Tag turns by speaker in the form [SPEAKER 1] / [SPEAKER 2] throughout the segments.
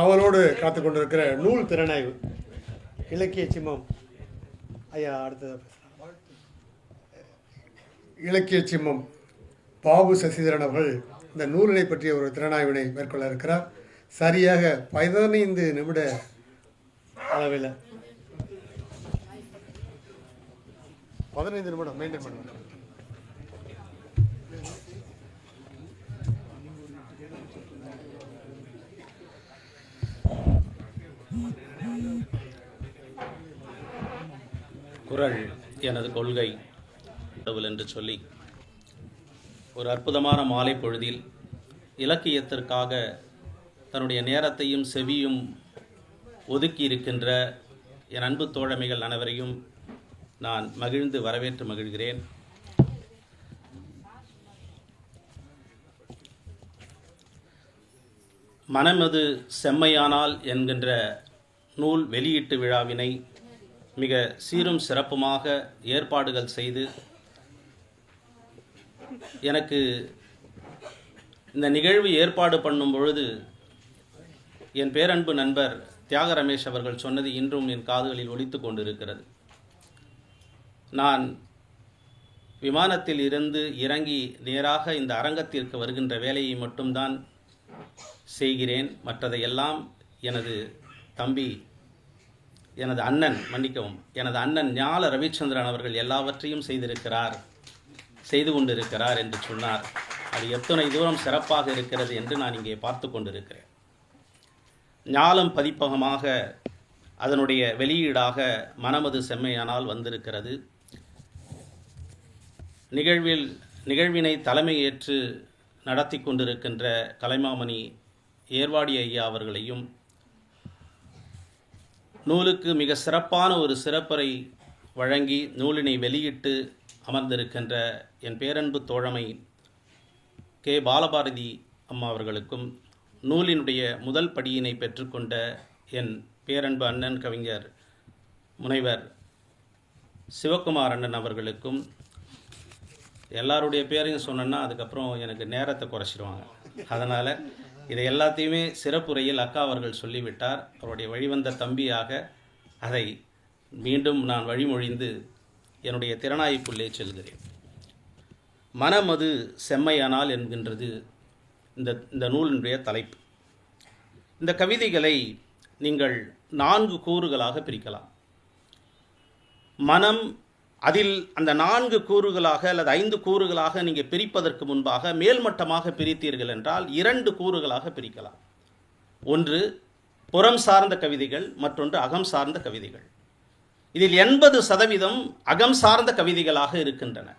[SPEAKER 1] அவளோடு காத்து கொண்டிருக்கிற நூல் திறனாய்வு இலக்கிய சிம்மம். ஐயா அடுத்ததாக பேசுகிறாங்க இலக்கிய சிம்மம். பாபு சசிதரன் அவர்கள் இந்த நூலினை பற்றிய ஒரு திறனாய்வினை மேற்கொள்ள இருக்கிறார். சரியாக பதினைந்து நிமிட அளவில். பதினைந்து நிமிடம் மெயின்டைன் பண்ணுவேன்
[SPEAKER 2] குரல் எனது கொள்கை கடவுள் என்று சொல்லி ஒரு அற்புதமான மாலை பொழுதில் இலக்கியத்திற்காக தன்னுடைய நேரத்தையும் செவியும் ஒதுக்கி இருக்கின்ற என் அன்பு தோழமைகள் அனைவரையும் நான் மகிழ்ந்து வரவேற்று மகிழ்கிறேன். மனமது செம்மையானால் என்கின்ற நூல் வெளியீட்டு விழாவினை மிக சீரும் சிறப்புமாக ஏற்பாடுகள் செய்து எனக்கு இந்த நிகழ்வு ஏற்பாடு பண்ணும் பொழுது என் பேரன்பு நண்பர் தியாக ரமேஷ் அவர்கள் சொன்னது இன்றும் என் காதுகளில் ஒழித்து கொண்டிருக்கிறது. நான் விமானத்தில் இருந்து இறங்கி நேராக இந்த அரங்கத்திற்கு வருகின்ற வேலையை மட்டும்தான் செய்கிறேன். மற்றதையெல்லாம் எனது தம்பி எனது அண்ணன் மன்னிக்கவும் எனது அண்ணன் ஞால ரவிச்சந்திரன் அவர்கள் எல்லாவற்றையும் செய்திருக்கிறார் செய்து கொண்டிருக்கிறார் என்று சொன்னார். அது எத்தனை தூரம் சிறப்பாக இருக்கிறது என்று நான் இங்கே பார்த்து கொண்டிருக்கிறேன். ஞாலம் பதிப்பகமாக அதனுடைய வெளியீடாக மனமது செம்மையானால் வந்திருக்கிறது. நிகழ்வில் நிகழ்வினை தலைமையேற்று நடத்தி கொண்டிருக்கின்ற கலைமாமணி ஏர்வாடி ஐயா அவர்களையும் நூலுக்கு மிக சிறப்பான ஒரு சிறப்பறை வழங்கி நூலினை வெளியிட்டு அமர்ந்திருக்கின்ற என் பேரன்பு தோழமை கே. பாலபாரதி அம்மா அவர்களுக்கும் நூலினுடைய முதல் படியினை பெற்றுக்கொண்ட என் பேரன்பு அண்ணன் கவிஞர் முனைவர் சிவகுமார் அண்ணன் அவர்களுக்கும் எல்லாருடைய பேரையும் சொன்னேன்னா அதுக்கப்புறம் எனக்கு நேரத்தை குறைச்சிடுவாங்க அதனால் இதை எல்லாத்தையுமே சிறப்புரையில் அக்கா அவர்கள் சொல்லிவிட்டார். அவருடைய வழிவந்த தம்பியாக அதை மீண்டும் நான் வழிமொழிந்து என்னுடைய திறனாய்ப்புள்ளே செல்கிறேன். மனமது செம்மையானால் என்கின்றது இந்த இந்த நூலினுடைய தலைப்பு. இந்த கவிதைகளை நீங்கள் நான்கு கூறுகளாக பிரிக்கலாம். மனம் அதில் அந்த நான்கு கூறுகளாக அல்லது ஐந்து கூறுகளாக நீங்கள் பிரிப்பதற்கு முன்பாக மேல்மட்டமாக பிரித்தீர்கள் என்றால் இரண்டு கூறுகளாக பிரிக்கலாம். ஒன்று புறம் சார்ந்த கவிதைகள் மற்றொன்று அகம் சார்ந்த கவிதைகள். இதில் எண்பது சதவீதம் அகம் சார்ந்த கவிதைகளாக இருக்கின்றன.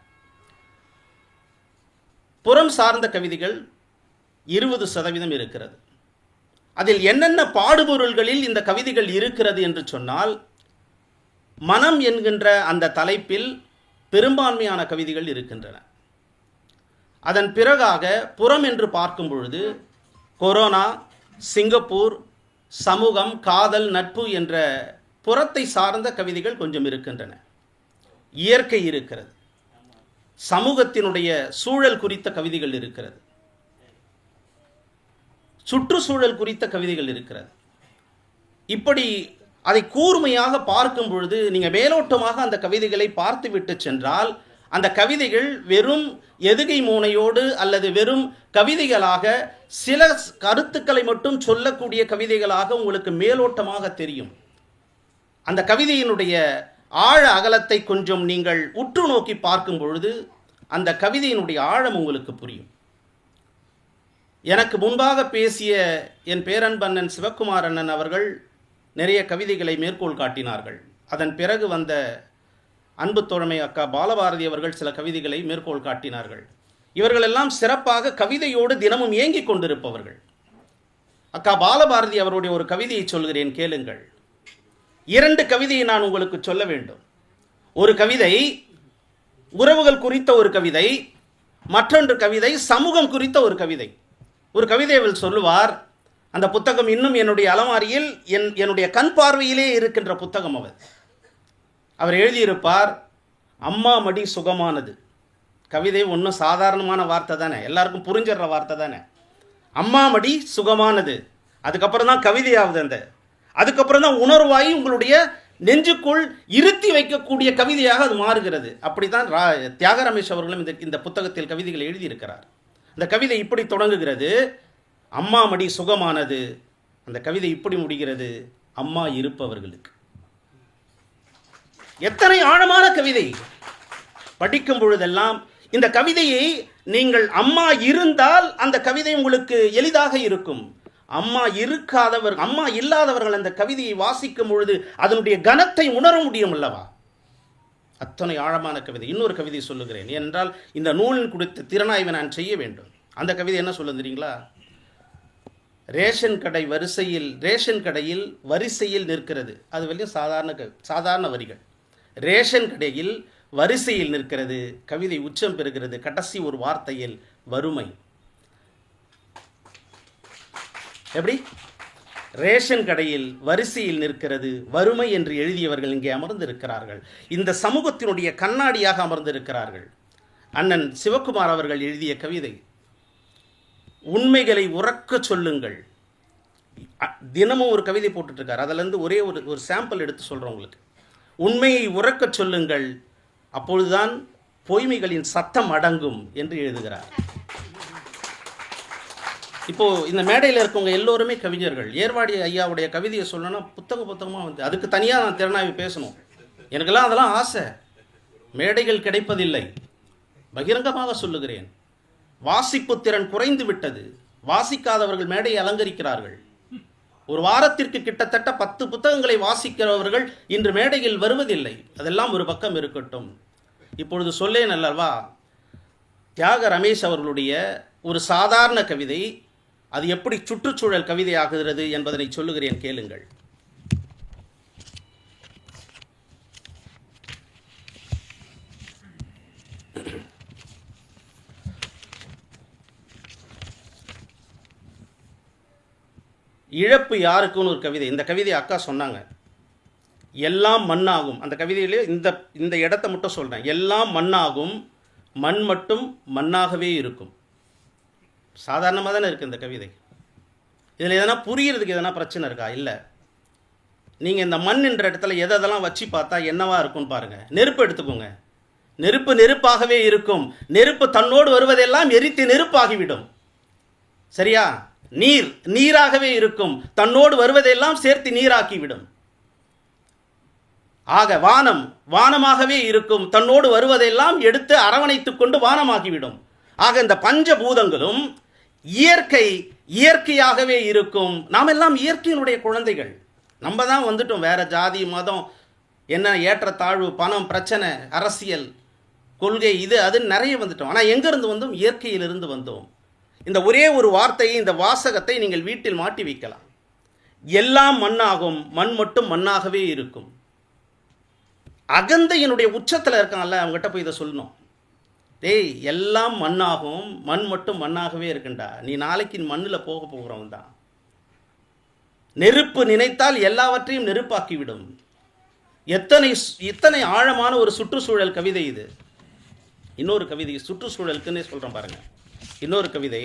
[SPEAKER 2] புறம் சார்ந்த கவிதைகள் இருபது சதவீதம் இருக்கிறது. அதில் என்னென்ன பாடுபொருள்களில் இந்த கவிதைகள் இருக்கிறது என்று சொன்னால் மனம் என்கின்ற அந்த தலைப்பில் பெரும்பான்மையான கவிதைகள் இருக்கின்றன. அதன் பிறகாக புறம் என்று பார்க்கும் பொழுது கொரோனா சிங்கப்பூர் சமூகம் காதல் நட்பு என்ற புறத்தை சார்ந்த கவிதைகள் கொஞ்சம் இருக்கின்றன. இயற்கை இருக்கிறது. சமூகத்தினுடைய சூழல் குறித்த கவிதைகள் இருக்கிறது. சுற்றுச்சூழல் குறித்த கவிதைகள் இருக்கிறது. இப்படி அதை கூர்மையாக பார்க்கும் பொழுது நீங்கள் மேலோட்டமாக அந்த கவிதைகளை பார்த்துவிட்டு சென்றால் அந்த கவிதைகள் வெறும் எதுகை மூனையோடு அல்லது வெறும் கவிதைகளாக சில கருத்துக்களை மட்டும் சொல்லக்கூடிய கவிதைகளாக உங்களுக்கு மேலோட்டமாக தெரியும். அந்த கவிதையினுடைய ஆழ அகலத்தை கொஞ்சம் நீங்கள் உற்று நோக்கி பார்க்கும் பொழுது அந்த கவிதையினுடைய ஆழம் உங்களுக்கு புரியும். எனக்கு முன்பாக பேசிய என் பேரன்பண்ணன் சிவக்குமார் அண்ணன் அவர்கள் நிறைய கவிதைகளை மேற்கோள் காட்டினார்கள். அதன் பிறகு வந்த அன்பு தோழமை அக்கா பாலபாரதி அவர்கள் சில கவிதைகளை மேற்கோள் காட்டினார்கள். இவர்களெல்லாம் சிறப்பாக கவிதையோடு தினமும் ஏங்கிக் கொண்டிருப்பவர்கள். அக்கா பாலபாரதி அவருடைய ஒரு கவிதையை சொல்கிறேன் கேளுங்கள். இரண்டு கவிதையை நான் உங்களுக்கு சொல்ல வேண்டும். ஒரு கவிதை உறவுகள் குறித்த ஒரு கவிதை மற்றொன்று கவிதை சமூகம் குறித்த ஒரு கவிதை. ஒரு கவிதை அவள் சொல்லுவார் அந்த புத்தகம் இன்னும் என்னுடைய அலமாரியில் என் என்னுடைய கண் பார்வையிலே இருக்கின்ற புத்தகம் அவர். அவர் எழுதியிருப்பார் அம்மா மடி சுகமானது. கவிதை ஒன்றும் சாதாரணமான வார்த்தை தானே எல்லாருக்கும் புரிஞ்சிடுற வார்த்தை தானே. அம்மா மடி சுகமானது. அதுக்கப்புறம் தான் கவிதையாகுது அந்த. அதுக்கப்புறம் தான் உணர்வாகி உங்களுடைய நெஞ்சுக்குள் இருத்தி வைக்கக்கூடிய கவிதையாக அது மாறுகிறது. அப்படித்தான் ரா தியாக ரமேஷ் அவர்களும் இந்த இந்த புத்தகத்தில் கவிதைகள் எழுதியிருக்கிறார். அந்த கவிதை இப்படி தொடங்குகிறது அம்மா மடி சுகமானது. அந்த கவிதை இப்படி முடிகிறது. அம்மா இருப்பவர்களுக்கு. எத்தனை ஆழமான கவிதை. படிக்கும் பொழுதெல்லாம் இந்த கவிதையை நீங்கள் அம்மா இருந்தால் அந்த கவிதை உங்களுக்கு எளிதாக இருக்கும். அம்மா இருக்காதவர் அம்மா இல்லாதவர்கள் அந்த கவிதையை வாசிக்கும் பொழுது அதனுடைய கனத்தை உணர முடியும் அல்லவா? அத்தனை ஆழமான கவிதை. இன்னொரு கவிதை சொல்லுகிறேன். என்றால் இந்த நூலின் குறித்த திறனாய்வை நான் செய்ய வேண்டும். அந்த கவிதை என்ன சொல்லுங்க ரேஷன் கடை வரிசையில் ரேஷன் கடையில் வரிசையில் நிற்கிறது. அது வெளியும் சாதாரண க- சாதாரண வரிகள். ரேஷன் கடையில் வரிசையில் நிற்கிறது. கவிதை உச்சம் பெறுகிறது. கடைசி ஒரு வார்த்தையில் வறுமை. எப்படி? ரேஷன் கடையில் வரிசையில் நிற்கிறது. வறுமை என்று எழுதியவர்கள் இங்கே அமர்ந்திருக்கிறார்கள். இந்த சமூகத்தினுடைய கண்ணாடியாக அமர்ந்திருக்கிறார்கள். அண்ணன் சிவக்குமார் அவர்கள் எழுதிய கவிதை உண்மைகளை உறக்க சொல்லுங்கள். அ- தினமும் ஒரு கவிதை போட்டுட்ருக்கார். அதிலேருந்து அதுலேருந்து ஒரே ஒரு ஒரு சாம்பிள் எடுத்து சொல்கிறோம் உங்களுக்கு. உண்மையை உறக்க சொல்லுங்கள் அப்பொழுதுதான் பொய்மைகளின் சத்தம் அடங்கும் என்று எழுதுகிறார். இப்போ இந்த மேடையில் இருக்கவங்க எல்லோருமே கவிஞர்கள். ஏர்வாடி ஐயாவுடைய கவிதையை சொல்லணும்னா புத்தக புத்தகமாக வந்து அதுக்கு தனியாக நான் திறனாய்வு பேசணும். எனக்கெல்லாம் அதெல்லாம் ஆசை. மேடைகள் கிடைப்பதில்லை. பகிரங்கமாக சொல்லுகிறேன். வாசிப்பு திறன் குறைந்து விட்டது. வாசிக்காதவர்கள் மேடையை அலங்கரிக்கிறார்கள். ஒரு வாரத்திற்கு கிட்டத்தட்ட பத்து புத்தகங்களை வாசிக்கிறவர்கள் இன்று மேடையில் வருவதில்லை. அதெல்லாம் ஒரு பக்கம் இருக்கட்டும். இப்பொழுது சொல்லேன் அல்லவா தியாக ரமேஷ் அவர்களுடைய ஒரு சாதாரண கவிதை அது எப்படி சுற்றுச்சூழல் கவிதையாகிறது என்பதனை சொல்லுகிறேன் கேளுங்கள். இழப்பு யாருக்குன்னு ஒரு கவிதை. இந்த கவிதை அக்கா சொன்னாங்க. எல்லாம் மண்ணாகும். அந்த கவிதையிலே இந்த இந்த இடத்த மட்டும் சொல்கிறேன் எல்லாம் மண்ணாகும் மண் மட்டும் மண்ணாகவே இருக்கும். சாதாரணமாக தானே இருக்குது இந்த கவிதை. இதில் எதனா புரியறதுக்கு எதனா பிரச்சனை இருக்கா? இல்லை. நீங்கள் இந்த மண் என்ற இடத்துல எதை எதெல்லாம் வச்சு பார்த்தா என்னவா இருக்கும்னு பாருங்கள் நெருப்பு எடுத்துக்கோங்க. நெருப்பு நெருப்பாகவே இருக்கும். நெருப்பு தன்னோடு வருவதெல்லாம் எரித்து நெருப்பாகிவிடும். சரியா? நீர் நீராகவே இருக்கும். தன்னோடு வருவதையெல்லாம் சேர்த்து நீராக்கிவிடும். ஆக வானம் வானமாகவே இருக்கும். தன்னோடு வருவதெல்லாம் எடுத்து அரவணைத்துக் கொண்டு வானமாகிவிடும். ஆக இந்த பஞ்சபூதங்களும் இயற்கை இயற்கையாகவே இருக்கும். நாம் எல்லாம் இயற்கையினுடைய குழந்தைகள். நம்ம தான் வந்துட்டோம். வேற ஜாதி மதம் என்ன ஏற்றத்தாழ்வு பணம் பிரச்சனை அரசியல் கொள்கை இது அது நிறைய வந்துட்டோம். ஆனால் எங்கேருந்து வந்தோம்? இயற்கையிலிருந்து வந்தோம். இந்த ஒரே ஒரு வார்த்தையை இந்த வாசகத்தை நீங்கள் வீட்டில் மாட்டி வைக்கலாம். எல்லாம் மண்ணாகும் மண் மட்டும் மண்ணாகவே இருக்கும். அகந்தையினுடைய உச்சத்தில் இருக்கான்ல அவங்ககிட்ட போய் இதை சொல்லணும். டேய் எல்லாம் மண்ணாகும் மண் மட்டும் மண்ணாகவே இருக்குண்டா. நீ நாளைக்கு மண்ணில் போக போகிறவன் தான். நெருப்பு நினைத்தால் எல்லாவற்றையும் நெருப்பாக்கிவிடும். எத்தனை இத்தனை ஆழமான ஒரு சுற்றுச்சூழல் கவிதை இது. இன்னொரு கவிதை சுற்றுச்சூழலுக்குன்னே சொல்கிறேன் பாருங்கள் இன்னொரு கவிதை.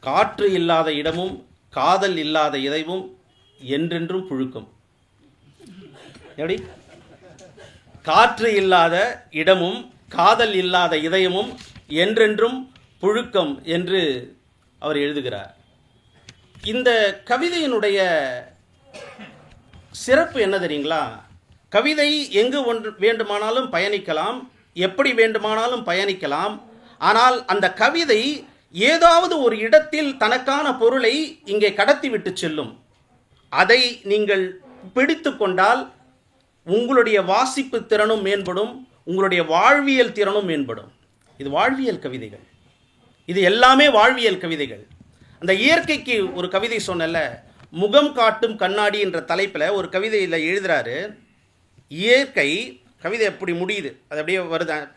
[SPEAKER 2] காற்று இல்லாத இடமும் காதல் இல்லாத இதயமும் என்றென்றும் புழுக்கும். எப்படி? காற்று இல்லாத இடமும் காதல் இல்லாத இதயமும் என்றென்றும் புழுக்கம் என்று அவர் எழுதுகிறார். இந்த கவிதையினுடைய சிறப்பு என்ன தெரியுங்களா? கவிதை எங்கு ஒன்று வேண்டுமானாலும் பயணிக்கலாம் எப்படி வேண்டுமானாலும் பயணிக்கலாம். ஆனால் அந்த கவிதை ஏதாவது ஒரு இடத்தில் தனக்கான பொருளை இங்கே கடத்திவிட்டு செல்லும். அதை நீங்கள் பிடித்து கொண்டால் உங்களுடைய வாசிப்பு திறனும் மேம்படும் உங்களுடைய வாழ்வியல் திறனும் மேம்படும். இது வாழ்வியல் கவிதைகள். இது எல்லாமே வாழ்வியல் கவிதைகள். அந்த இயற்கைக்கு ஒரு கவிதை சொன்னல முகம் காட்டும் கண்ணாடி என்ற தலைப்பில் ஒரு கவிதையில் எழுதுறாரு இயற்கை கவிதை எப்படி முடியுது. அது அப்படியே வருது.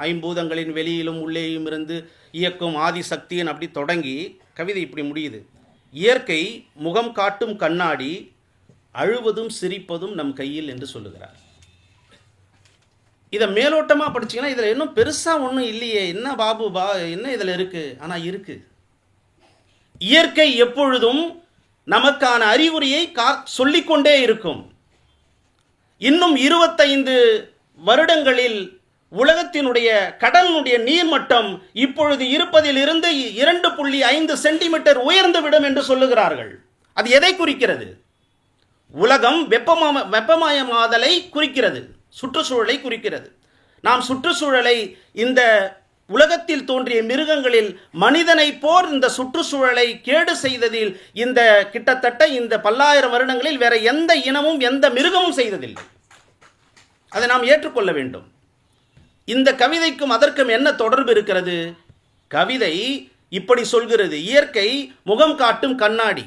[SPEAKER 2] ஐம்பூதங்களின் வெளியிலும் உள்ளேயும் இருந்து இயக்கும் ஆதிசக்தியின் அப்படி தொடங்கி கவிதை இப்படி முடியுது. இயற்கை முகம் காட்டும் கண்ணாடி அழுவதும் சிரிப்பதும் நம் கையில் என்று சொல்லுகிறார். இதை மேலோட்டமாக படிச்சீங்கன்னா இதில் இன்னும் பெருசாக ஒன்றும் இல்லையே. என்ன பாபு? பா என்ன இதில் இருக்குது ஆனால் இருக்குது இயற்கை எப்பொழுதும் நமக்கான அறிகுறியை கா சொல்லிக்கொண்டே இருக்கும். இன்னும் இருபத்தைந்து வருடங்களில் உலகத்தினுடைய கடலினுடைய நீர்மட்டம் இப்பொழுது இருப்பதில் இருந்து இரண்டு புள்ளி ஐந்து சென்டிமீட்டர் உயர்ந்து விடும் என்று சொல்லுகிறார்கள். அது எதை குறிக்கிறது? உலகம் வெப்பமா வெப்பமயமாதலை குறிக்கிறது. சுற்றுச்சூழலை குறிக்கிறது. நாம் சுற்றுச்சூழலை இந்த உலகத்தில் தோன்றிய மிருகங்களில் மனிதனை போர் இந்த சுற்றுச்சூழலை கேடு செய்ததில் இந்த கிட்டத்தட்ட இந்த பல்லாயிரம் வருடங்களில் வேற எந்த இனமும் எந்த மிருகமும் செய்ததில்லை. அதை நாம் ஏற்றுக்கொள்ள வேண்டும். இந்த கவிதைக்கும் அதற்கும் என்ன தொடர்பு இருக்கிறது? கவிதை இப்படி சொல்கிறது. இயற்கை முகம் காட்டும் கண்ணாடி.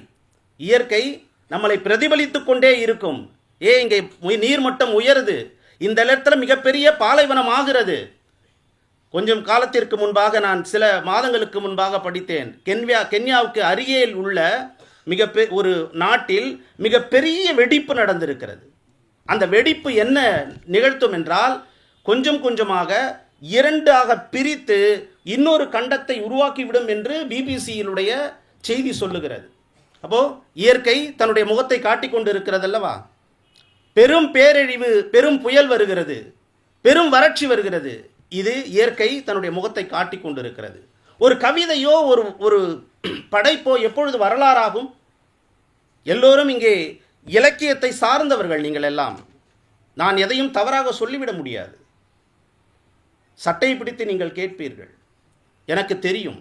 [SPEAKER 2] இயற்கை நம்மளை பிரதிபலித்து கொண்டே இருக்கும். ஏ இங்கே நீர் நீர்மட்டம் உயருது. இந்த இடத்துல மிகப்பெரிய பாலைவனம் ஆகிறது. கொஞ்சம் காலத்திற்கு முன்பாக நான் சில மாதங்களுக்கு முன்பாக படித்தேன். கென்யா கென்யாவுக்கு அருகேயில் உள்ள மிக பெ- ஒரு நாட்டில் மிகப்பெரிய வெடிப்பு நடந்திருக்கிறது. அந்த வெடிப்பு என்ன நிகழ்த்தும் என்றால் கொஞ்சம் கொஞ்சமாக இரண்டாக பிரித்து இன்னொரு கண்டத்தை உருவாக்கிவிடும் என்று பிபிசியினுடைய செய்தி சொல்லுகிறது. அப்போ இயற்கை தன்னுடைய முகத்தை காட்டிக் கொண்டு இருக்கிறது அல்லவா பெரும் பேரழிவு பெரும் புயல் வருகிறது பெரும் வறட்சி வருகிறது. இது இயற்கை தன்னுடைய முகத்தை காட்டிக் கொண்டிருக்கிறது ஒரு கவிதையோ ஒரு ஒரு படைப்போ எப்பொழுது வரலாறாகும்? எல்லோரும் இங்கே இலக்கியத்தை சார்ந்தவர்கள் நீங்கள் எல்லாம். நான் எதையும் தவறாக சொல்லிவிட முடியாது. சட்டை பிடித்து நீங்கள் கேட்பீர்கள். எனக்கு தெரியும்.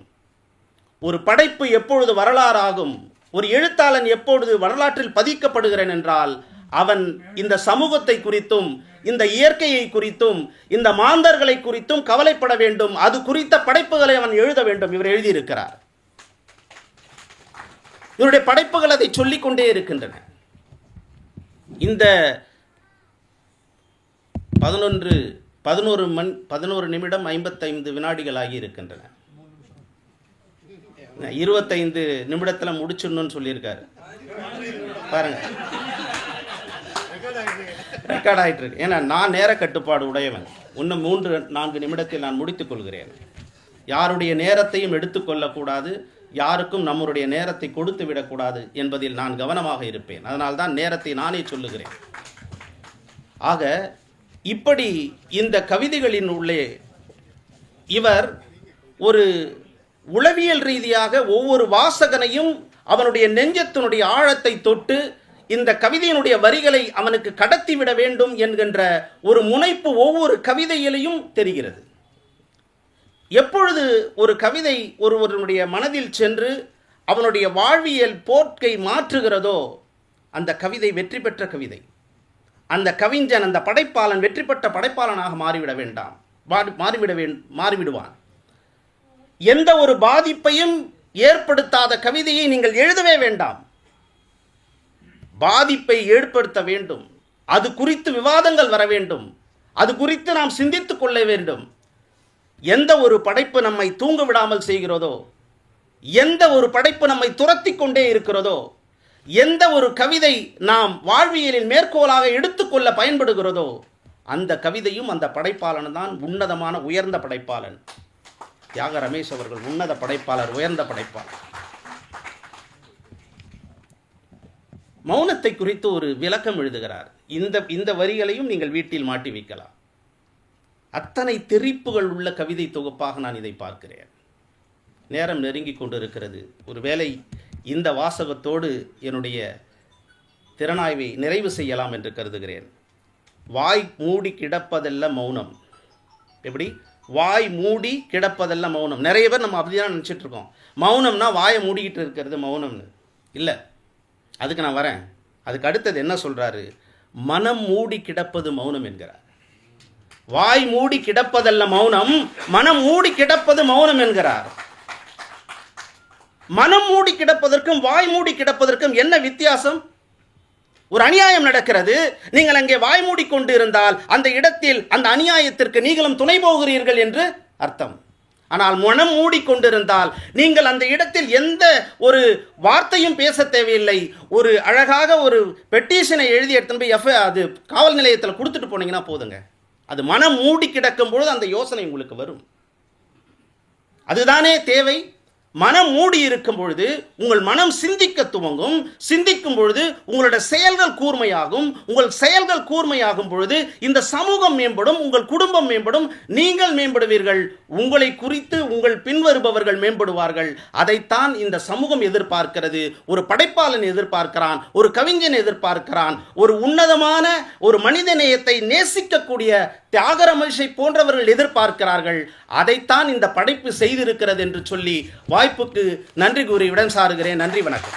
[SPEAKER 2] ஒரு படைப்பு எப்பொழுது வரலாறாகும்? ஒரு எழுத்தாளன் எப்பொழுது வரலாற்றில் பதிக்கப்படுகிறேன் என்றால் அவன் இந்த சமூகத்தை குறித்தும் இந்த இயற்கையை குறித்தும் இந்த மாந்தர்களை குறித்தும் கவலைப்பட வேண்டும். அது குறித்த படைப்புகளை அவன் எழுத வேண்டும். இவர் எழுதியிருக்கிறார். இவருடைய படைப்புகள் அதை சொல்லிக் கொண்டே இருக்கின்றன. இந்த பதினொன்று பதினோரு மண் பதினோரு நிமிடம் ஐம்பத்தைந்து வினாடிகள் ஆகி இருக்கின்றன இருபத்தைந்து நிமிடத்தில் முடிச்சிடணும்னு சொல்லியிருக்காரு. பாருங்க. ரெக்கார்ட் ஆகிட்டு இருக்கு. ஏன்னா நான் நேர கட்டுப்பாடு உடையவன். இன்னும் மூன்று நான்கு நிமிடத்தில் நான் முடித்துக் கொள்கிறேன். யாருடைய நேரத்தையும் எடுத்துக்கொள்ளக்கூடாது யாருக்கும் நம்முடைய நேரத்தை கொடுத்து விடக்கூடாது என்பதில் நான் கவனமாக இருப்பேன். அதனால் தான் நேரத்தை நானே சொல்லுகிறேன். ஆக இப்படி இந்த கவிதைகளின் உள்ளே இவர் ஒரு உளவியல் ரீதியாக ஒவ்வொரு வாசகனையும் அவனுடைய நெஞ்சத்தினுடைய ஆழத்தை தொட்டு இந்த கவிதையினுடைய வரிகளை அவனுக்கு கடத்திவிட வேண்டும் என்கின்ற ஒரு முனைப்பு ஒவ்வொரு கவிதையிலையும் தெரிகிறது. எப்பொழுது ஒரு கவிதை ஒருவருடைய மனதில் சென்று அவனுடைய வாழ்வியல் போக்கை மாற்றுகிறதோ அந்த கவிதை வெற்றி பெற்ற கவிதை. அந்த கவிஞன் அந்த படைப்பாளன் வெற்றி பெற்ற படைப்பாளனாக மாறிவிட வேண்டாம். மாறி- மாறிவிட வேண் மாறிவிடுவான். எந்த ஒரு பாதிப்பையும் ஏற்படுத்தாத கவிதையை நீங்கள் எழுதவே வேண்டாம். பாதிப்பை ஏற்படுத்த வேண்டும். அது குறித்து விவாதங்கள் வர வேண்டும். அது குறித்து நாம் சிந்தித்துக் கொள்ள வேண்டும். எந்த ஒரு படைப்பு நம்மை தூங்க விடாமல் செய்கிறதோ எந்த ஒரு படைப்பு நம்மை துரத்தி கொண்டே இருக்கிறதோ எந்த ஒரு கவிதை நாம் வாழ்வியலில் மேற்கோளாக எடுத்துக்கொள்ள பயன்படுகிறதோ அந்த கவிதையும் அந்த படைப்பாளன் தான் உன்னதமான உயர்ந்த படைப்பாளன். தியாக ரமேஷ் அவர்கள் உன்னத படைப்பாளர் உயர்ந்த படைப்பாளர். மௌனத்தை குறித்து ஒரு விளக்கம் எழுதுகிறார். இந்த இந்த வரிகளையும் நீங்கள் வீட்டில் மாட்டி வைக்கலாம். அத்தனை தெரிப்புகள் உள்ள கவிதை தொகுப்பாக நான் இதை பார்க்கிறேன். நேரம் நெருங்கி கொண்டிருக்கிறது. ஒருவேளை இந்த வாசகத்தோடு என்னுடைய திறனாய்வை நிறைவு செய்யலாம் என்று கருதுகிறேன். வாய் மூடி கிடப்பதல்ல மௌனம். எப்படி? வாய் மூடி கிடப்பதல்ல மௌனம். நிறைய பேர் நம்ம அப்படிதான் நினச்சிட்டு இருக்கோம். மௌனம்னா வாயை மூடிக்கிட்டு இருக்கிறது மௌனம்னு. இல்லை. அதுக்கு நான் வரேன். அதுக்கு அடுத்தது என்ன சொல்கிறாரு மனம் மூடி கிடப்பது மௌனம் என்கிறார். வாய் மூடி கிடப்பதல்ல மௌனம் மனம் மூடி கிடப்பது மௌனம் என்கிறார். மனம் மூடி கிடப்பதற்கும் வாய் மூடி கிடப்பதற்கும் என்ன வித்தியாசம்? ஒரு அநியாயம் நடக்கிறது. நீங்கள் அங்கே வாய் மூடிக்கொண்டு இருந்தால் அந்த இடத்தில் அந்த அநியாயத்திற்கு நீங்களும் துணை போகிறீர்கள் என்று அர்த்தம். ஆனால் மனம் மூடிக்கொண்டிருந்தால் நீங்கள் அந்த இடத்தில் எந்த ஒரு வார்த்தையும் பேச தேவையில்லை. ஒரு அழகாக ஒரு பெட்டிஷனை எழுதி எடுத்துன்னு போய் எஃப் அது காவல் நிலையத்தில் கொடுத்துட்டு போனீங்கன்னா போதுங்க. அது மனம் மூடி கிடக்கும் பொழுது அந்த யோசனை உங்களுக்கு வரும். அதுதானே தேவை? மனம் மூடி இருக்கும் பொழுது உங்கள் மனம் சிந்திக்க துவங்கும். சிந்திக்கும் பொழுது உங்களோட செயல்கள் கூர்மையாகும். உங்கள் செயல்கள் கூர்மையாகும் பொழுது இந்த சமூகம் மேம்படும் உங்கள் குடும்பம் மேம்படும். நீங்கள் மேம்படுவீர்கள். உங்களை குறித்து உங்கள் பின்வருபவர்கள் மேம்படுவார்கள். அதைத்தான் இந்த சமூகம் எதிர்பார்க்கிறது. ஒரு படைப்பாளன் எதிர்பார்க்கிறான் ஒரு கவிஞன் எதிர்பார்க்கிறான் ஒரு உன்னதமான ஒரு மனித நேயத்தை நேசிக்கக்கூடிய தியாகர ரமேஷை போன்றவர்கள் எதிர்பார்க்கிறார்கள். அதைத்தான் இந்த படைப்பு செய்திருக்கிறது என்று சொல்லி வாய்ப்புக்கு நன்றி கூறி விடன் சாருகிறேன். நன்றி வணக்கம்.